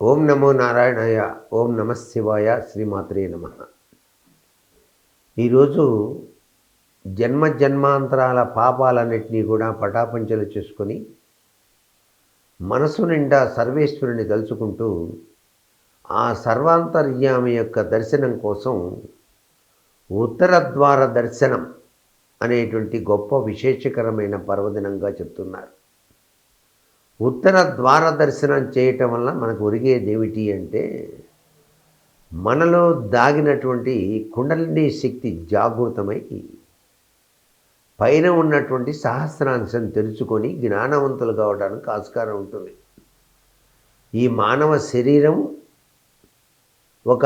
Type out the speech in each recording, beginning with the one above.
ఓం నమో నారాయణాయ ఓం నమ శివాయ శ్రీమాత్రే నమ. ఈరోజు జన్మ జన్మాంతరాల పాపాలన్నింటినీ కూడా పటాపంచలు చేసుకొని మనసు నిండా సర్వేశ్వరుని తలుచుకుంటూ ఆ సర్వాంతర్యామి యొక్క దర్శనం కోసం ఉత్తర ద్వార దర్శనం అనేటువంటి గొప్ప విశేషకరమైన పర్వదినంగా చెప్తున్నారు. ఉత్తర ద్వార దర్శనం చేయటం వల్ల మనకు ఒరిగేది ఏమిటి అంటే మనలో దాగినటువంటి కుండలిని శక్తి జాగృతమై పైన ఉన్నటువంటి సహస్రాంశం తెలుసుకొని జ్ఞానవంతులు కావడానికి ఆస్కారం ఉంటుంది. ఈ మానవ శరీరం ఒక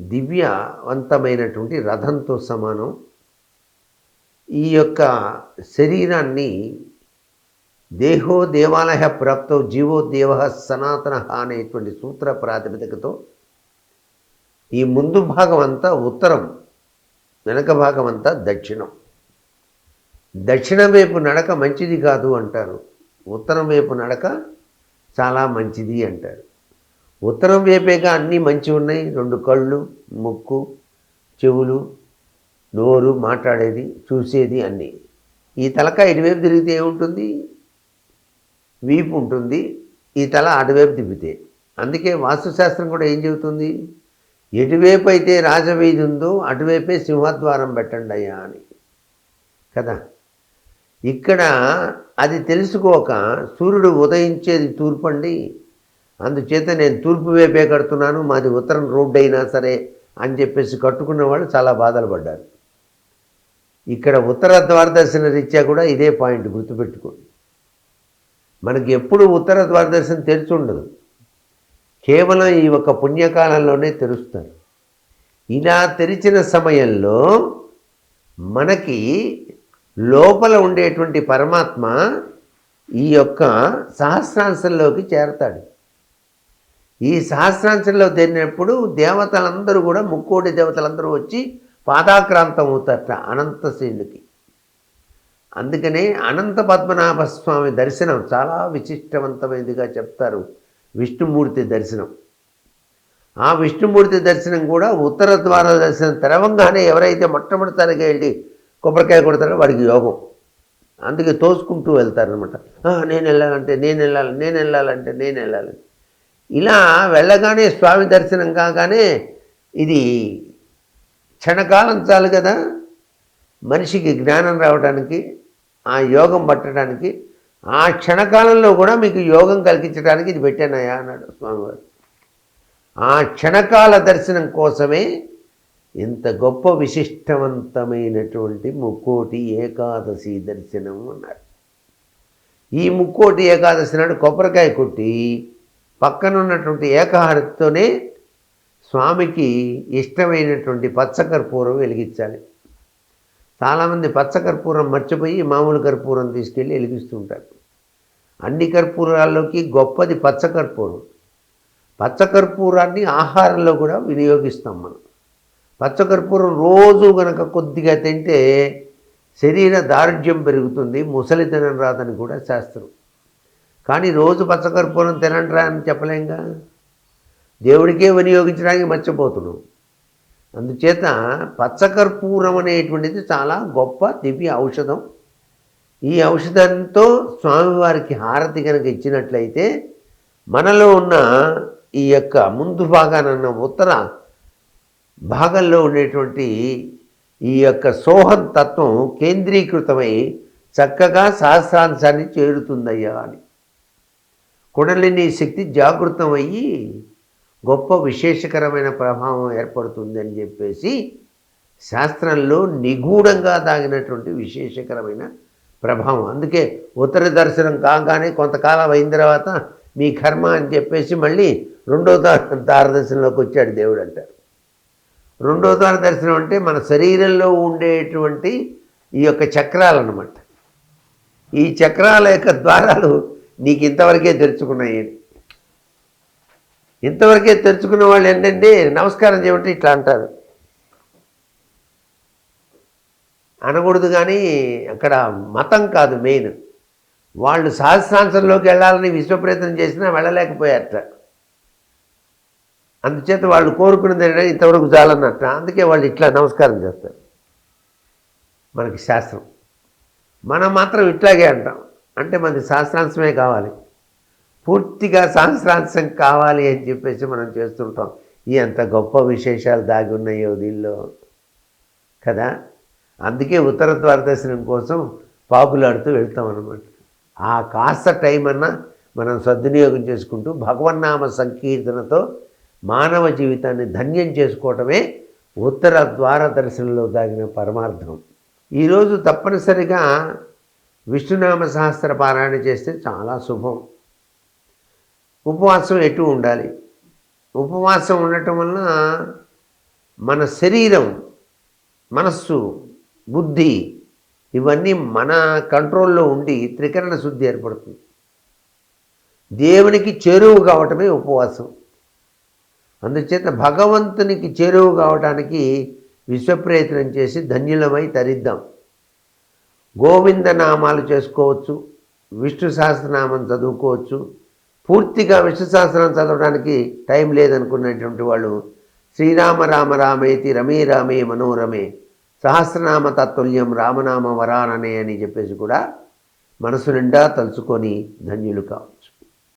దివ్యవంతమైనటువంటి రథంతో సమానం. ఈ యొక్క శరీరాన్ని దేహో దేవాలయ ప్రాప్తో జీవో దేవ సనాతన అనేటువంటి సూత్ర ప్రాతిపదికతో ఈ ముందు భాగం అంతా ఉత్తరం వెనక భాగం అంతా దక్షిణం. దక్షిణం వైపు నడక మంచిది కాదు అంటారు. ఉత్తరం వైపు నడక చాలా మంచిది అంటారు. ఉత్తరం వైపేగా అన్నీ మంచి ఉన్నాయి. రెండు కళ్ళు ముక్కు చెవులు నోరు మాట్లాడేది చూసేది అన్నీ. ఈ తలక ఇటువైపు తిరిగితే ఏముంటుంది? వీపు ఉంటుంది ఈ తల అటువైపు తిప్పితే. అందుకే వాస్తుశాస్త్రం కూడా ఏం చెబుతుంది? ఎటువైపు అయితే రాజవీధి ఉందో అటువైపే సింహద్వారం పెట్టండి అయ్యా అని. కదా? ఇక్కడ అది తెలుసుకోక సూర్యుడు ఉదయించేది తూర్పండి అందుచేత నేను తూర్పు వైపే కడుతున్నాను మాది ఉత్తరం రోడ్డు అయినా సరే అని చెప్పేసి కట్టుకున్న వాళ్ళు చాలా బాధలు పడ్డారు. ఇక్కడ ఉత్తర ద్వారదర్శన రీత్యా కూడా ఇదే పాయింట్ గుర్తుపెట్టుకోండి. మనకి ఎప్పుడు ఉత్తర ద్వారదర్శనం తెరిచి ఉండదు. కేవలం ఈ ఒక పుణ్యకాలంలోనే తెరుస్తారు. ఇలా తెరిచిన సమయంలో మనకి లోపల ఉండేటువంటి పరమాత్మ ఈ యొక్క సహస్రాంశంలోకి చేరతాడు. ఈ సహస్రాంశంలో చేరినప్పుడు దేవతలందరూ కూడా ముక్కోటి దేవతలందరూ వచ్చి పాదాక్రాంతం అవుతారట అనంతశీలుకి అందుకనే అనంత పద్మనాభ స్వామి దర్శనం చాలా విశిష్టవంతమైనదిగా చెప్తారు విష్ణుమూర్తి దర్శనం. ఆ విష్ణుమూర్తి దర్శనం కూడా ఉత్తర ద్వార దర్శనం తెరవంగానే ఎవరైతే మొట్టమొదటిసారిగా వెళ్ళి కొబ్బరికాయ కొడతారో వాడికి యోగం. అందుకే తోసుకుంటూ వెళ్తారనమాట నేను వెళ్ళాలంటే నేను వెళ్ళాలి నేను వెళ్ళాలంటే నేను వెళ్ళాలి. ఇలా వెళ్ళగానే స్వామి దర్శనం కాగానే ఇది క్షణకాలం చాలు కదా. మనిషికి జ్ఞానం రావడానికి ఆ యోగం పట్టడానికి ఆ క్షణకాలంలో కూడా మీకు యోగం కలిగించడానికి ఇది పెట్టానయా అన్నాడు స్వామివారు. ఆ క్షణకాల దర్శనం కోసమే ఇంత గొప్ప విశిష్టవంతమైనటువంటి ముక్కోటి ఏకాదశి దర్శనం అన్నారు. ఈ ముక్కోటి ఏకాదశి నాడు కొబ్బరికాయ కొట్టి పక్కనున్నటువంటి ఏకహారతితోనే స్వామికి ఇష్టమైనటువంటి పచ్చకర్పూరం వెలిగించాలి. చాలామంది పచ్చకర్పూరం మర్చిపోయి మామూలు కర్పూరం తీసుకెళ్ళి వెలిగిస్తుంటారు అన్ని కర్పూరాల్లోకి గొప్పది పచ్చకర్పూరం పచ్చకర్పూరాన్ని ఆహారంలో కూడా వినియోగిస్తాం మనం. పచ్చకర్పూరం రోజు గనక కొద్దిగా తింటే శరీర దారుఢ్యం పెరుగుతుంది ముసలితనం రాదని కూడా శాస్త్రం. కానీ రోజు పచ్చకర్పూరం తినండి అని చెప్పలేంగా? దేవుడికే వినియోగించడానికి మర్చిపోతున్నాం. అందుచేత పచ్చకర్పూరం అనేటువంటిది చాలా గొప్ప దివ్య ఔషధం. ఈ ఔషధంతో స్వామివారికి హారతి కనుక ఇచ్చినట్లయితే మనలో ఉన్న ఈ యొక్క ముందు భాగానన్న ఉత్తర భాగంలో ఉండేటువంటి ఈ యొక్క సోహన్ తత్వం కేంద్రీకృతమై చక్కగా సహస్రాంశాన్ని చేరుతుందయ్యా అని. కుడలిని శక్తి జాగృతమయ్యి గొప్ప విశేషకరమైన ప్రభావం ఏర్పడుతుంది అని చెప్పేసి శాస్త్రంలో నిగూఢంగా దాగినటువంటి విశేషకరమైన ప్రభావం. అందుకే ఉత్తర దర్శనం కాగానే కొంతకాలం అయిన తర్వాత మీ కర్మ అని చెప్పేసి మళ్ళీ రెండో దార దర్శనంలోకి వచ్చాడు దేవుడు అంటారు. రెండో దార దర్శనం అంటే మన శరీరంలో ఉండేటువంటి ఈ యొక్క చక్రాలు అన్నమాట. ఈ చక్రాల యొక్క ద్వారాలు నీకు ఇంతవరకే తెరుచుకున్నాయి. ఇంతవరకే తెరుచుకున్న వాళ్ళు ఏంటంటే నమస్కారం చేయమంటే ఇట్లా అంటారు. అనకూడదు కానీ అక్కడ మతం కాదు మెయిన్. వాళ్ళు సహస్రాంశంలోకి వెళ్ళాలని విశ్వప్రయత్నం చేసినా వెళ్ళలేకపోయారట. అందుచేత వాళ్ళు కోరుకున్నది ఏంటంటే ఇంతవరకు చాలన్నట్ట. అందుకే వాళ్ళు ఇట్లా నమస్కారం చేస్తారు. మనకి శాస్త్రం. మనం మాత్రం ఇట్లాగే అంటాం. అంటే మనకి శాస్త్రాంశమే కావాలి. పూర్తిగా సహస్రాంశం కావాలి అని చెప్పేసి మనం చేస్తుంటాం. ఈ అంత గొప్ప విశేషాలు దాగి ఉన్నాయో దీనిలో? కదా? అందుకే ఉత్తర ద్వార దర్శనం కోసం పాపులాడుతూ వెళ్తాం అనమాట ఆ కాస్త టైం అన్నా మనం సద్వినియోగం చేసుకుంటూ భగవన్నామ సంకీర్తనతో మానవ జీవితాన్ని ధన్యం చేసుకోవటమే ఉత్తర ద్వార దర్శనంలో దాగిన పరమార్థం. ఈరోజు తప్పనిసరిగా విష్ణునామ సహస్ర పారాయణ చేస్తే చాలా శుభం. ఉపవాసం ఎటు ఉండాలి? ఉపవాసం ఉండటం వలన మన శరీరం మనస్సు బుద్ధి ఇవన్నీ మన కంట్రోల్లో ఉండి త్రికరణ శుద్ధి ఏర్పడుతుంది. దేవునికి చేరువు కావటమే ఉపవాసం. అందుచేత భగవంతునికి చేరువు కావటానికి విశ్వప్రయత్నం చేసి ధన్యులమై తరిద్దాం. గోవింద నామాలు చేసుకోవచ్చు విష్ణు సహస్రనామం చదువుకోవచ్చు పూర్తిగా విష్ణు సహస్రం చదవడానికి టైం లేదనుకున్నటువంటి వాళ్ళు శ్రీరామ రామ రామేతి రమే రామే మనోరమే సహస్రనామ తత్తుల్యం రామనామ వరాననే అని చెప్పేసి కూడా మనసు నిండా తలుచుకొని ధన్యులు కావు.